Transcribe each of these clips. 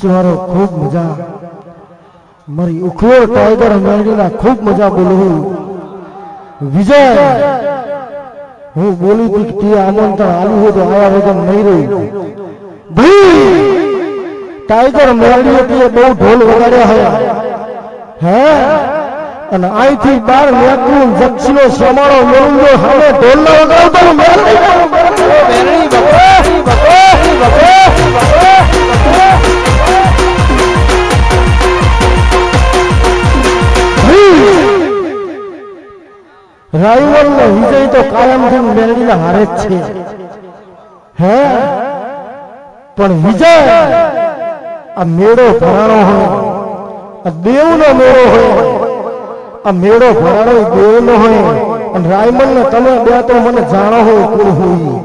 પંચવારો ખૂબ મજા. મારી ઉખલો ટાઈગર મેળીના ખૂબ મજા બોલું વિજય! હું બોલી હતી કે તે આમંત્રણ આવ્યું હોય તો આયા વગર નહીં રહ્યું ભાઈ! ટાઈગર મેળવી તે બહુ ઢોલ વગાડ્યા હે હે? અને અહીંથી બાર મેકું જક્ષનો સમારો મેળવ્યો હવે ઢોલ વગાડતો મેળવી રાઈવલ નો વિજય તો કાયમથી મેળવીને હારે જ છે. હે? પણ વિજય આ મેળો ભરાણો હોય, આ દેવનો મેળો હોય, આ મેળો ભરાણો દેવનો હોય, અને રાયમલ ને તમે બે તો મને જાણો હોય કોણ હોય.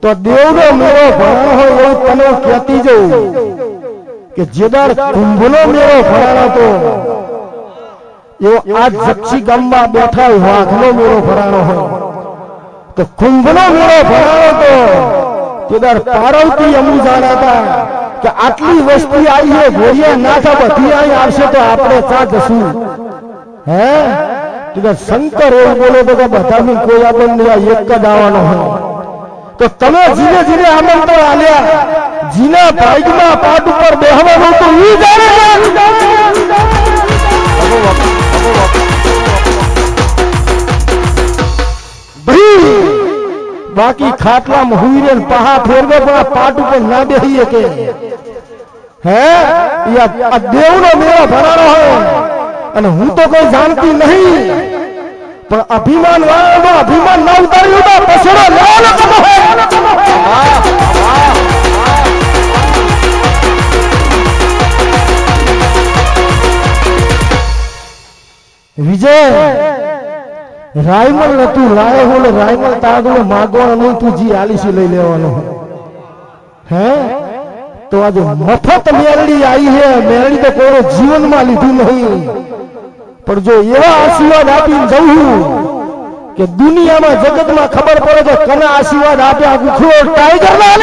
તો દેવનો મેળો ભરાણો હોય એવું તમે કહેતી જવું કે જેદાર કુંભનો મેળો ભરાણો તો એવો આ જક્ષી ગામમાં બેઠા વાઘનો મેળો ભરાણો તો કુંભનો મેળો ભરાણો તો કેદાર પાર્વતી અમુ કે આટલી વસ્તી આવી છે ઘોડિયા નાથા બધી અહીં આવશે તો આપણે ચા જશું? હે? કેદાર શંકર એવું બોલે તો કે બધાનું કોઈ આપણને આ એક જ આવવાનો હોય. તો તમે ધીરે ધીરે આમંત્રણ આલ્યા. જીના ભાગમાં પાટ ઉપર બેહવાનું તો ઈ જાણે બાકી ખાટલામાં હુઈ રે પહા ફેરવે પણ આ પાટ ઉપર ના બેહીએ કે. હે? આ દેવનો મેળો ભરાણો હોય અને હું તો કઈ જાણતી નહીં. પણ અભિમાન વાળામાં અભિમાન ના ઉતાર્યું તો પછડો લેવાનો કદો હોય વિજય! રાયમલ નતું લાય હું ને રાયમલ તાગડો માગવાનો નહીં, તું જી આલીસી લઈ લેવાનો હે. તો આજે મફત મેરડી આવી છે મેરડી તો કોઈ જીવનમાં લીધી નહીં. પણ જો એવા આશીર્વાદ આપીને જવું કે દુનિયામાં જગતમાં ખબર પડે કે કના આશીર્વાદ આપ્યા ગુખરો ટાઈગર ના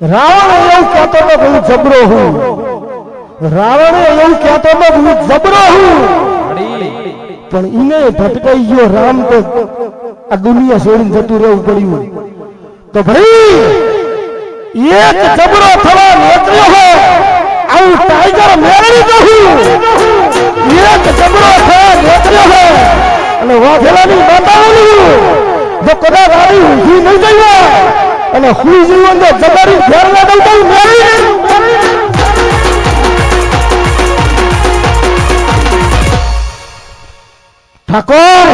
રાવણ એવું કહેતો હતો કે હું જબરો હું. રાવણ એવું કહેતો હતો કે હું જબરો હું. પણ ઈને ભટકાઈ ગયો રામ તો આ દુનિયા છોડીને જતું રહેવું પડ્યું. તો ભાઈ, એક જબરો થવા નીકળ્યો હો, આવું ટાઈગર મેળવી દઉં એક જબરો થવા નીકળ્યો હો, અને વાઘેલાની માતાઓનું જો કદાચ આવી ઊંઘી નહીં હોય અને હું જીવન તો જબરી ફેર ના દઉં તો ઠાકોર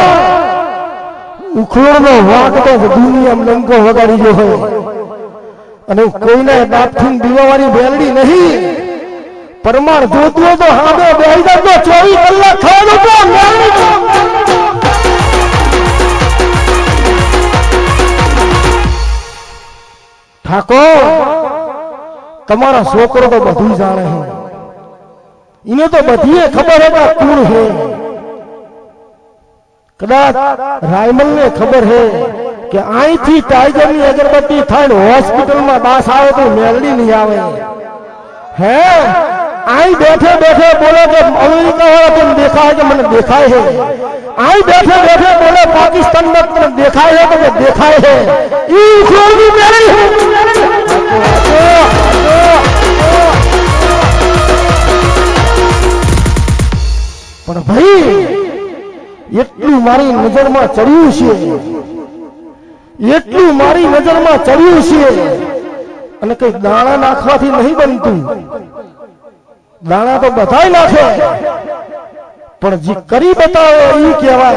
ઉખલોનો વાંક તો દુનિયામાં લંકો વગાડી ગયો હોય. અને કોઈને બાપથી દીવાવાળી બેલડી નહીં. પરમાણ જોતું તો હામે બેહી જાવ ચોવીસ કલાક ખાવાનું તો ઠાકોર તમારા છોકરો તો બધું જાણે છે એને તો બધી ખબર છે કે કુળ છે કદાચ રાયમલ ને ખબર છે કે અહીંથી ટાઈગરની અગરબત્તી થાય હોસ્પિટલમાં દાસ આવે તો મેલડી નહીં આવે હે આઈ બેઠે બેઠે બોલે કે અમેરિકા વાળા તમને દેખાય કે મને દેખાય છે આઈ બેઠે બેઠે બોલે પાકિસ્તાનમાં તમને દેખાય છે કે મને દેખાય છે ઈ ઉખોડની મેળી પણ ભાઈ, એટલું મારી નજરમાં ચડ્યું છે. એટલું મારી નજરમાં ચડ્યું છે. અને કઈ દાણા નાખવાથી નહીં બનતું. દાણા તો બધાય નાખે. પણ જે કરી બતાવે એ કહેવાય.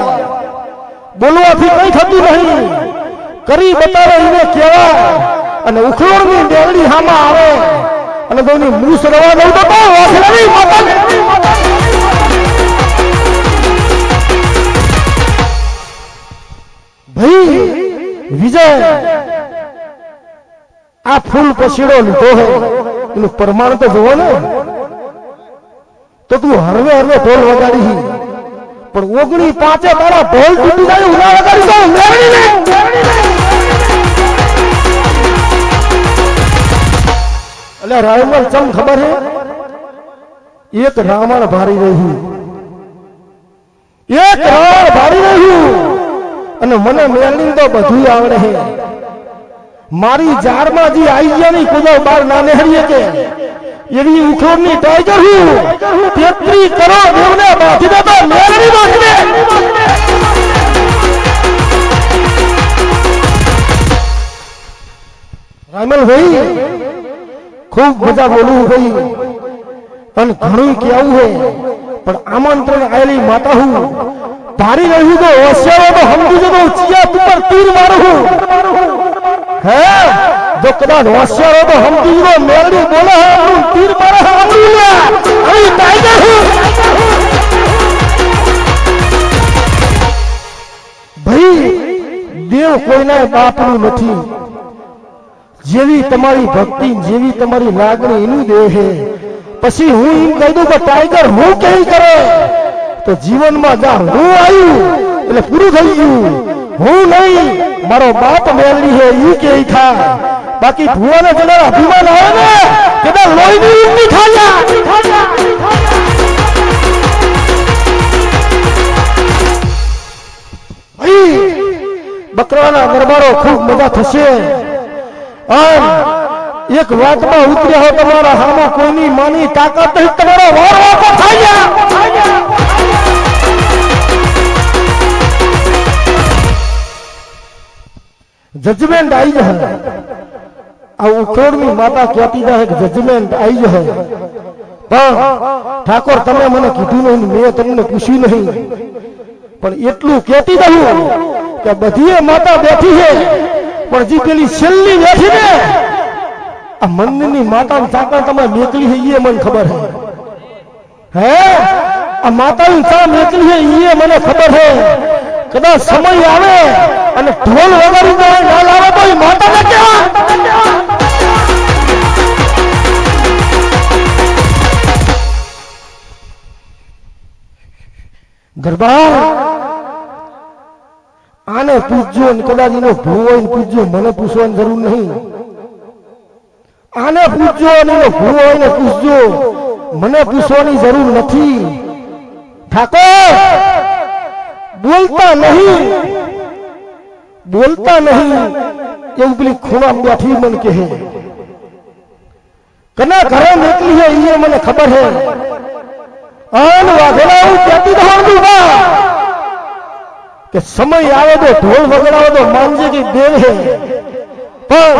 બોલવાથી કઈ થતું નહીં. કરી બતાવે એને કહેવાય. અને ઉખલોડની દેવડી હામાં આવે. અને કોઈની મૂસ રવા દઉં તો બહુ વાસણની માતા ભાઈ, વિજય, આ ફૂલ પછીડો લીધો હે. એનું પ્રમાણ તો જોવો ને. તો તું હરવે હરવે ઢોલ વગાડી. પણ ઓગણી પાંચે તારા ઢોલ તૂટી જાય ઉના વગાડી તો એટલે રાયમલ ચમ ખબર હે? એક રાવણ ભારી રહ્યું. એક રાવણ ભારી રહ્યું. અને મને મેળવી તો બધું આવડે હે. મારી જારમાં જે આવી ગયા ની કુદો બાર ના નેહરીએ કે, એવી ઉખોડની ટાઈગર હું. તેત્રી કરો દેવને બાંધી દેતો મેળવી બાંધી રામલ ભાઈ ખૂબ મજા બોલવું ભાઈ પણ ઘણું કેવું હે, પણ આમંત્રણ આયેલી માતા હું. ભારી રહ્યું તો હોશિયારો તો સમજી જતો ચિયા ઉપર તીર મારું હું. હે, જો કદાચ હોશિયારો તો સમજી જતો મેળડી બોલે હે, હું તીર મારે હે આવડી લે અહીં ટાઈગર હું. ભાઈ દેવ કોઈના બાપનું નથી. જેવી તમારી ભક્તિ જેવી તમારી લાગણી એનું દેહ પછી હું એમ કહી દઉં કે ટાઈગર હું કેવી કરે? તો જીવનમાં જા હું આવ્યું એટલે પૂરું થઈ ગયું. હું નહીં મારો બાપ મેળવી છે ઈ કે થાય? બાકી ભુવાને જેને અભિમાન આવે ને કદાચ લોહીની ઊંઘી ખાયા બકરાના દરબારો ખૂબ મજા થશે. આમ એક વાતમાં ઉતર્યા હો તમારા હામાં કોઈની માની તાકાત નહીં તમારો વાર વાતો ગયા. જજમેન્ટ આવી જશે આ ઉખોડની માતા કહેતી જાય કે જજમેન્ટ આવી જશે પણ ઠાકોર, તમે મને કીધું નહીં, મેં તમને પૂછ્યું નહીં. પણ એટલું કહેતી દઉં કે બધી માતા બેઠી છે. પણ જે પેલી છેલ્લી બેઠી ને આ મંદિરની માતાની ચાકર તમે મેકલી છે એ મને ખબર છે. હે? આ માતાની ચા મેકલી છે એ મને ખબર છે. કદાચ સમય આવે અને ઢોલ વગાડી દે ના લાવે તો માતા ને કેવા ગરબા આને પૂછજો ને કદાચ એનો ભૂ ને પૂછજો મને પૂછવાની જરૂર નહીં. આને પૂછજો અને એનો ભૂ હોય ને પૂછજો મને પૂછવાની જરૂર નથી. ઠાકોર, બોલતા નહીં. બોલતા નહીં. એવું પેલી ખૂણા બેઠી મને કહે. કના ઘરે નીકળી હે એ મને ખબર હે. અન વાઘેલા હું કેતી રહું બા કે સમય આવે તો ઢોલ વગડાવો તો માનજે કે દેવ હે પણ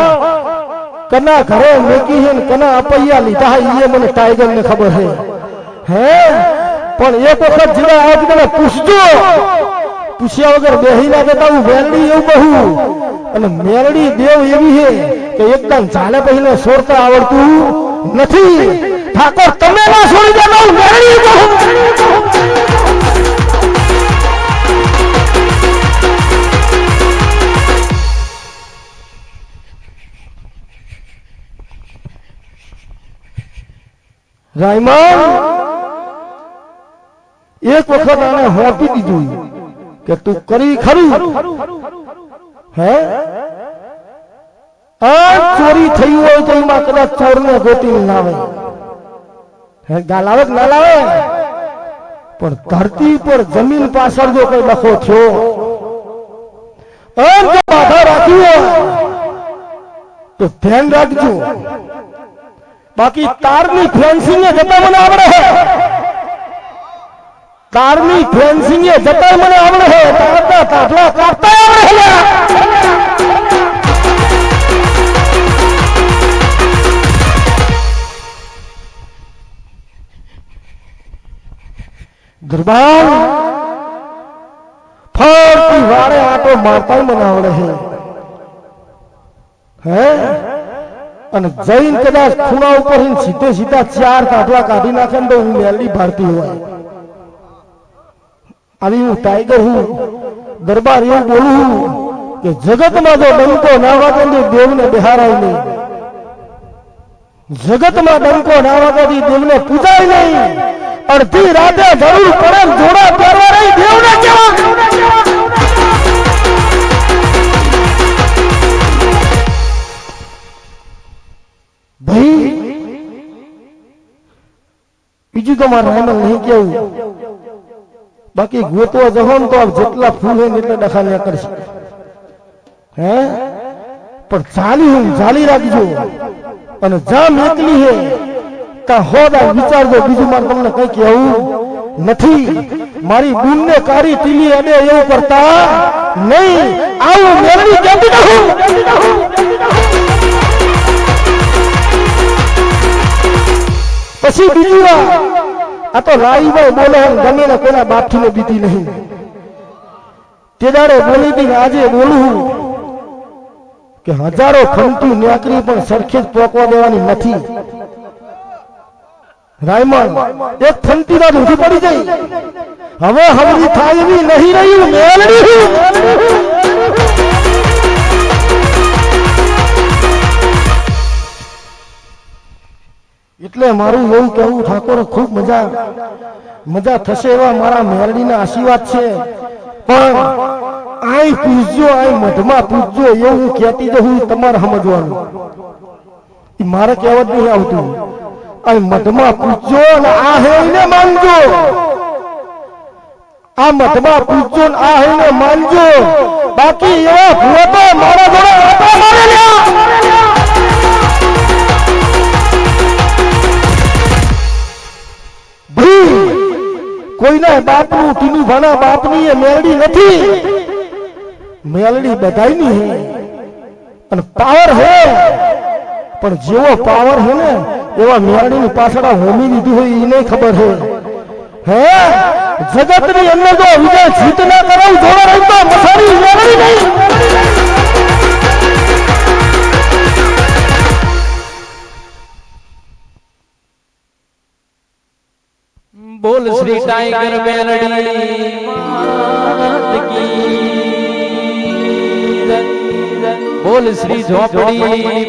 કના ઘરે મેકી હે કના અપૈયા લીધા હે એ મને ટાઈગર ને ખબર છે. હે? પણ એક વખત જીવા આજ મને પૂછજો. પૂછ્યા વગર બેહી ના દેતા હું વેલડી એવું કહું અને મેરડી દેવ એવી હે કે એકદમ ચાલે પહેલે છોડતા આવડતું નથી. ઠાકોર, તમે ના છોડી દેતા હું મેરડી કહું રાયમાન એક વખત આને હોપી દીધું કે તું કરી ખરું. હે? આ ચોરી થઈ હોય તો એમાં કદાચ ચોરને ગોતી લાવે. હે ગાલ આવે કે ના લાવે. પણ ધરતી પર જમીન પાછળ જો કઈ લખો થયો આમ જો બાધા રાખી હોય, તો ધ્યાન રાખજો. બાકી તારની ફેન્સિંગ એ જતા મને આવડે હે. તારની ફેન્સિંગ એ જતા મને આવડે હે. તારતા કાઢલા કાપતા આવડે હે લ્યા. દરબાર ફરતી વારે આટો મારતા મને આવડે હે. હે? અને જૈન કદાચ ખૂણા ઉપર સીધે સીધા ચાર કાઢવા કાઢી નાખે ને તો હું મેલડી ભરતી હોય. આવી હું ટાઈગર હું, દરબાર એવું બોલું કે જગતમાં જો ડંકો ના વાગે તો દેવને બિહારાય નહીં. જગતમાં ડંકો ના વાગે તો દેવને પૂજાય નહીં. અડધી રાતે જરૂર પડે જોડા પહેરવા રહી દેવને કેવા? બીજું તો મારે રાયમલ નહીં કેવું બાકી ગોતવા જહો તો આપ જેટલા ફૂલ હોય એટલા ડખા કરશે. હે? પણ ચાલી હું, ચાલી રાખજો. અને જામ એકલી હે, તા હોદા વિચારજો, બીજું મારે તમને કઈ કેવું નથી. મારી બૂનને કારી ટીલી અડે એવું કરતા નહીં. આવું મેળવી જતી નહું પછી બીજું આ તો રાઈભાઈ બોલે ગમે કોના બાપથી ને બીતી નહીં. તે દાડે બોલી હતી આજે બોલું કે હજારો ખંતું નાકરી પણ સરખી જ પોકવા દેવાની નથી. રાયમણ, એક ખંતી ના ઊંધી પડી જાય હવે હમરી થાય એવી નહીં રહ્યું, મેલડી એટલે મારું એવું કહેવું, ઠાકોર, ખૂબ મજા મજા થશે એવા મારા મેરડીના આશીર્વાદ છે. પણ આય પૂછજો, આય મઢમાં પૂછજો, એવું કહેતી જઉં તમારે સમજવાનું. મારે કહેવત નહીં આવતું. આય મઢમાં પૂછજો અને આ હેને માનજો. આ મધમાં પૂછજો ને આ હેને માનજો. બાકી એવા ભૂવો તો મારા જોડે મારે લ્યા. કોઈના બાપનું ટીનું ભાના બાપની એ મેલડી નથી. મેલડી બધાયની હે. અને પાવર હે. પણ જેવો પાવર હે ને, એવા મેલડીની પાછળ હોમી દીધી હોય એને ખબર હે. હે? જગતની અંદર જો વિજય જીત ના કરાવ જોડે રહી તો મસારી મેલડી નહીં. બોલ શ્રી ટાઈગર મેલડી. બોલ શ્રી ઝોપડી કી